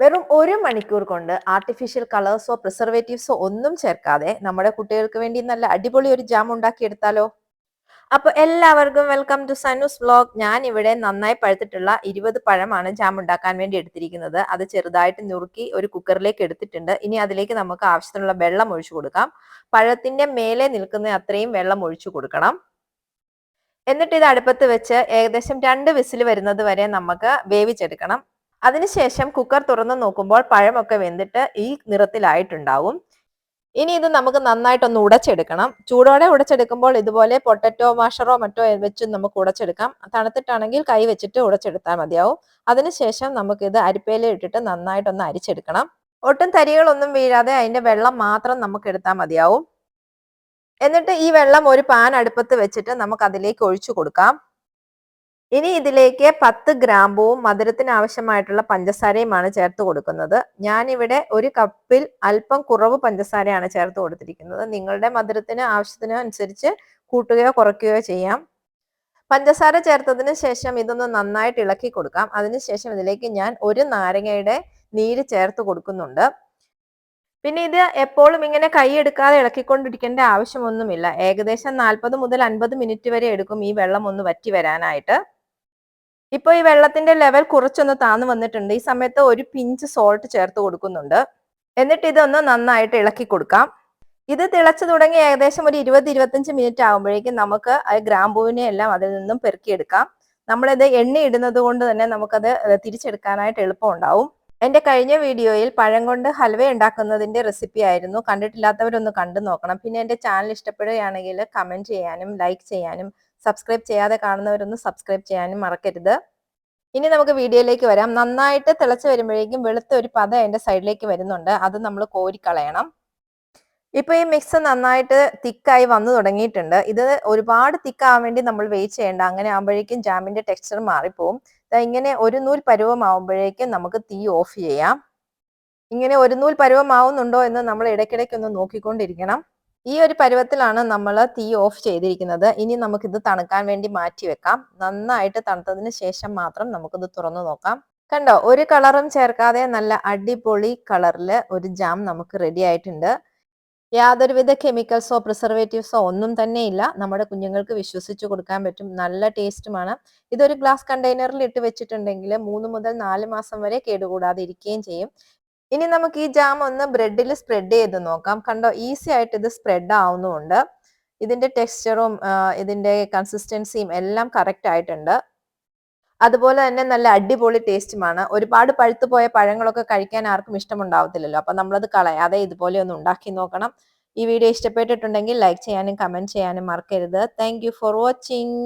വെറും ഒരു മണിക്കൂർ കൊണ്ട് ആർട്ടിഫിഷ്യൽ കളേഴ്സോ പ്രിസർവേറ്റീവ്സോ ഒന്നും ചേർക്കാതെ നമ്മുടെ കുട്ടികൾക്ക് വേണ്ടി നല്ല അടിപൊളി ഒരു ജാം ഉണ്ടാക്കിയെടുത്താലോ? അപ്പൊ എല്ലാവർക്കും വെൽക്കം ടു സനൂസ് വ്ലോഗ് ഞാൻ ഇവിടെ നന്നായി പഴുത്തിട്ടുള്ള ഇരുപത് പഴമാണ് ജാം ഉണ്ടാക്കാൻ വേണ്ടി എടുത്തിരിക്കുന്നത്. അത് ചെറുതായിട്ട് നുറുക്കി ഒരു കുക്കറിലേക്ക് എടുത്തിട്ടുണ്ട്. ഇനി അതിലേക്ക് നമുക്ക് ആവശ്യത്തിനുള്ള വെള്ളം ഒഴിച്ചു കൊടുക്കാം. പഴത്തിന്റെ മേലെ നിൽക്കുന്ന അത്രയും വെള്ളം ഒഴിച്ചു കൊടുക്കണം. എന്നിട്ട് ഇത് അടുപ്പത്ത് വെച്ച് ഏകദേശം രണ്ട് വിസിൽ വരുന്നത് വരെ നമുക്ക് വേവിച്ചെടുക്കണം. അതിനുശേഷം കുക്കർ തുറന്ന് നോക്കുമ്പോൾ പഴമൊക്കെ വെന്തിട്ട് ഈ നിറത്തിലായിട്ടുണ്ടാവും. ഇനി ഇത് നമുക്ക് നന്നായിട്ടൊന്ന് ഉടച്ചെടുക്കണം. ചൂടോടെ ഉടച്ചെടുക്കുമ്പോൾ ഇതുപോലെ പൊട്ടറ്റോ മാഷറോ മറ്റോ വെച്ച് നമുക്ക് ഉടച്ചെടുക്കാം. തണുത്തിട്ടാണെങ്കിൽ കൈ വെച്ചിട്ട് ഉടച്ചെടുത്താൽ മതിയാവും. അതിനുശേഷം നമുക്ക് ഇത് അരിപ്പയിൽ ഇട്ടിട്ട് നന്നായിട്ടൊന്ന് അരിച്ചെടുക്കണം. ഒട്ടും തരികളൊന്നും വീഴാതെ അതിന്റെ വെള്ളം മാത്രം നമുക്ക് എടുത്താൽ മതിയാവും. എന്നിട്ട് ഈ വെള്ളം ഒരു പാൻ അടുപ്പത്ത് വെച്ചിട്ട് നമുക്ക് അതിലേക്ക് ഒഴിച്ചു കൊടുക്കാം. ഇനി ഇതിലേക്ക് പത്ത് ഗ്രാമ്പൂവും മധുരത്തിന് ആവശ്യമായിട്ടുള്ള പഞ്ചസാരയുമാണ് ചേർത്ത് കൊടുക്കുന്നത്. ഞാനിവിടെ ഒരു കപ്പിൽ അല്പം കുറവ് പഞ്ചസാരയാണ് ചേർത്ത് കൊടുത്തിരിക്കുന്നത്. നിങ്ങളുടെ മധുരത്തിന് ആവശ്യത്തിന് അനുസരിച്ച് കൂട്ടുകയോ കുറയ്ക്കുകയോ ചെയ്യാം. പഞ്ചസാര ചേർത്തതിന് ശേഷം ഇതൊന്ന് നന്നായിട്ട് ഇളക്കി കൊടുക്കാം. അതിനുശേഷം ഇതിലേക്ക് ഞാൻ ഒരു നാരങ്ങയുടെ നീര് ചേർത്ത് കൊടുക്കുന്നുണ്ട്. പിന്നെ ഇത് എപ്പോഴും ഇങ്ങനെ കൈ എടുക്കാതെ ഇളക്കിക്കൊണ്ടിരിക്കേണ്ട ആവശ്യമൊന്നുമില്ല. ഏകദേശം നാൽപ്പത് മുതൽ അൻപത് മിനിറ്റ് വരെ എടുക്കും ഈ വെള്ളം ഒന്ന് വറ്റി വരാനായിട്ട്. ഇപ്പൊ ഈ വെള്ളത്തിന്റെ ലെവൽ കുറച്ചൊന്ന് താന്നു വന്നിട്ടുണ്ട്. ഈ സമയത്ത് ഒരു പിഞ്ച് സോൾട്ട് ചേർത്ത് കൊടുക്കുന്നുണ്ട്. എന്നിട്ട് ഇതൊന്ന് നന്നായിട്ട് ഇളക്കി കൊടുക്കാം. ഇത് തിളച്ചു തുടങ്ങി ഏകദേശം ഒരു ഇരുപത് ഇരുപത്തഞ്ച് മിനിറ്റ് ആകുമ്പോഴേക്കും നമുക്ക് ഗ്രാമ്പൂവിനെ എല്ലാം അതിൽ നിന്നും പെറുക്കിയെടുക്കാം. നമ്മളിത് എണ്ണ ഇടുന്നത് കൊണ്ട് തന്നെ നമുക്കത് തിരിച്ചെടുക്കാനായിട്ട് എളുപ്പം ഉണ്ടാവും. എന്റെ കഴിഞ്ഞ വീഡിയോയിൽ പഴം കൊണ്ട് ഹൽവ ഉണ്ടാക്കുന്നതിന്റെ റെസിപ്പി ആയിരുന്നു. കണ്ടിട്ടില്ലാത്തവരൊന്ന് കണ്ടു നോക്കണം. പിന്നെ എന്റെ ചാനൽ ഇഷ്ടപ്പെടുകയാണെങ്കിൽ കമന്റ് ചെയ്യാനും ലൈക്ക് ചെയ്യാനും സബ്സ്ക്രൈബ് ചെയ്യാതെ കാണുന്നവരൊന്നും സബ്സ്ക്രൈബ് ചെയ്യാനും മറക്കരുത്. ഇനി നമുക്ക് വീഡിയോയിലേക്ക് വരാം. നന്നായിട്ട് തിളച്ച് വരുമ്പോഴേക്കും വെളുത്ത ഒരു പത അതിന്റെ സൈഡിലേക്ക് വരുന്നുണ്ട്. അത് നമ്മൾ കോരിക്കളയണം. ഇപ്പൊ ഈ മിക്സ് നന്നായിട്ട് തിക്കായി വന്നു തുടങ്ങിയിട്ടുണ്ട്. ഇത് ഒരുപാട് തിക്കാവാൻ വേണ്ടി നമ്മൾ വെയിറ്റ് ചെയ്യേണ്ട. അങ്ങനെ ആകുമ്പോഴേക്കും ജാമിന്റെ ടെക്സ്ചർ മാറിപ്പോവും. ഇങ്ങനെ ഒരു നൂൽ പരുവമാവുമ്പോഴേക്കും നമുക്ക് തീ ഓഫ് ചെയ്യാം. ഇങ്ങനെ ഒരു നൂൽ പരുവമാവുന്നുണ്ടോ എന്ന് നമ്മൾ ഇടയ്ക്കിടയ്ക്ക് ഒന്ന് നോക്കിക്കൊണ്ടിരിക്കണം. ഈ ഒരു പരുവത്തിലാണ് നമ്മൾ തീ ഓഫ് ചെയ്തിരിക്കുന്നത്. ഇനി നമുക്കിത് തണുക്കാൻ വേണ്ടി മാറ്റി വെക്കാം. നന്നായിട്ട് തണുത്തതിന് ശേഷം മാത്രം നമുക്കിത് തുറന്നു നോക്കാം. കണ്ടോ ഒരു കളറും ചേർക്കാതെ നല്ല അടിപൊളി കളറിൽ ഒരു ജാം നമുക്ക് റെഡി ആയിട്ടുണ്ട്. യാതൊരുവിധ കെമിക്കൽസോ പ്രിസർവേറ്റീവ്സോ ഒന്നും തന്നെ ഇല്ല. നമ്മുടെ കുഞ്ഞുങ്ങൾക്ക് വിശ്വസിച്ച് കൊടുക്കാൻ പറ്റും. നല്ല ടേസ്റ്റുമാണ്. ഇതൊരു ഗ്ലാസ് കണ്ടെയ്നറിൽ ഇട്ട് വെച്ചിട്ടുണ്ടെങ്കിൽ മൂന്ന് മുതൽ നാല് മാസം വരെ കേടുകൂടാതെ ഇരിക്കുകയും ചെയ്യും. ഇനി നമുക്ക് ഈ ജാം ഒന്ന് ബ്രെഡിൽ സ്പ്രെഡ് ചെയ്ത് നോക്കാം. കണ്ടോ ഈസി ആയിട്ട് ഇത് സ്പ്രെഡ് ആവുന്നുമുണ്ട് ഇതിന്റെ ടെക്സ്ചറും ഇതിന്റെ കൺസിസ്റ്റൻസിയും എല്ലാം കറക്റ്റ് ആയിട്ടുണ്ട്. അതുപോലെ തന്നെ നല്ല അടിപൊളി ടേസ്റ്റുമാണ് ഒരുപാട് പഴുത്തു പോയ പഴങ്ങളൊക്കെ കഴിക്കാൻ ആർക്കും ഇഷ്ടമുണ്ടാവത്തില്ലല്ലോ. അപ്പൊ നമ്മളത് കളയാതെ ഇതുപോലെ ഒന്ന് ഉണ്ടാക്കി നോക്കണം. ഈ വീഡിയോ ഇഷ്ടപ്പെട്ടിട്ടുണ്ടെങ്കിൽ ലൈക്ക് ചെയ്യാനും കമന്റ് ചെയ്യാനും മറക്കരുത്. Thank for watching